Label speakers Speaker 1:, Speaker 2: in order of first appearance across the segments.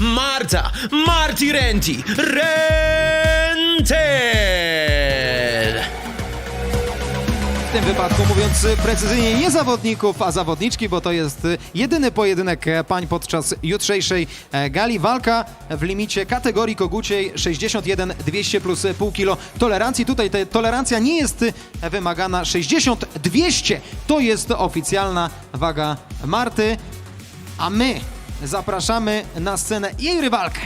Speaker 1: Marta Marti Renti Rented!
Speaker 2: W tym wypadku, mówiąc precyzyjnie, nie zawodników, a zawodniczki, bo to jest jedyny pojedynek e, pań podczas jutrzejszej e, gali. Walka w limicie kategorii koguciej 61 200 plus pół kilo tolerancji. Tutaj ta tolerancja nie jest wymagana. 60 200 to jest oficjalna waga Marty, a my zapraszamy na scenę jej rywalkę.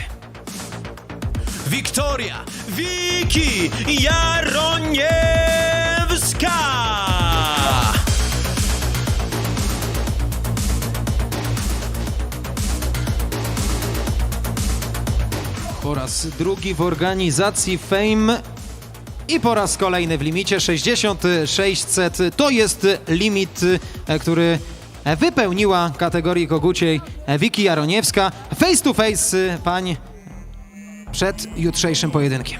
Speaker 1: Wiktoria Wiki Jaroniewska!
Speaker 2: Po raz drugi w organizacji Fame i po raz kolejny w limicie 6600. To jest limit, e, który wypełniła kategorii koguciej Wiki Jaroniewska. Face to face e, pań przed jutrzejszym pojedynkiem.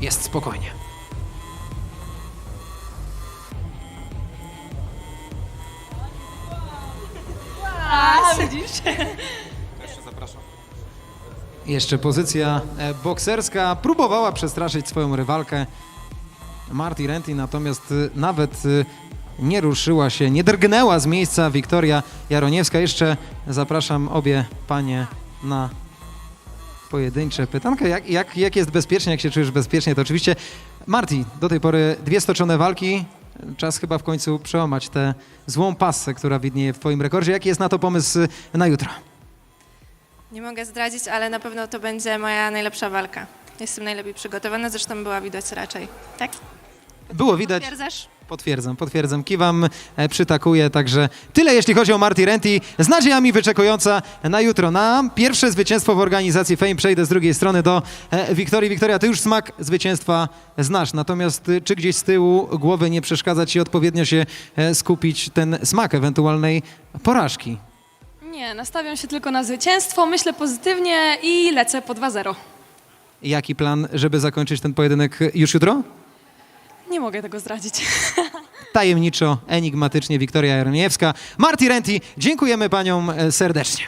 Speaker 2: Jest spokojnie. Jeszcze pozycja e, bokserska. Próbowała przestraszyć swoją rywalkę Marty Renty, natomiast e, nawet e, nie ruszyła się, nie drgnęła z miejsca Wiktoria Jaroniewska. Jeszcze zapraszam obie panie na pojedyncze pytanka. Jak, jak, jak jest bezpiecznie, jak się czujesz bezpiecznie? To oczywiście Marty, do tej pory dwie stoczone walki. Czas chyba w końcu przełamać tę złą pasę, która widnieje w twoim rekordzie. Jaki jest na to pomysł na jutro?
Speaker 3: Nie mogę zdradzić, ale na pewno to będzie moja najlepsza walka. Jestem najlepiej przygotowana, zresztą była widać raczej. Tak?
Speaker 2: Było widać.
Speaker 3: Potwierdzasz?
Speaker 2: Potwierdzam, potwierdzam. Kiwam, e, przytakuję, także tyle jeśli chodzi o Marty Renty. Z nadziejami wyczekująca na jutro. Na pierwsze zwycięstwo w organizacji Fame przejdę z drugiej strony do e, Wiktorii. Wiktoria, ty już smak zwycięstwa znasz, natomiast y, czy gdzieś z tyłu głowy nie przeszkadza ci odpowiednio się e, skupić ten smak ewentualnej porażki?
Speaker 4: Nie, nastawiam się tylko na zwycięstwo, myślę pozytywnie i lecę po 2-0.
Speaker 2: Jaki plan, żeby zakończyć ten pojedynek już jutro?
Speaker 4: Nie mogę tego zdradzić.
Speaker 2: Tajemniczo, enigmatycznie Wiktoria Jaroniewska. Marty Renty, dziękujemy paniom e, serdecznie.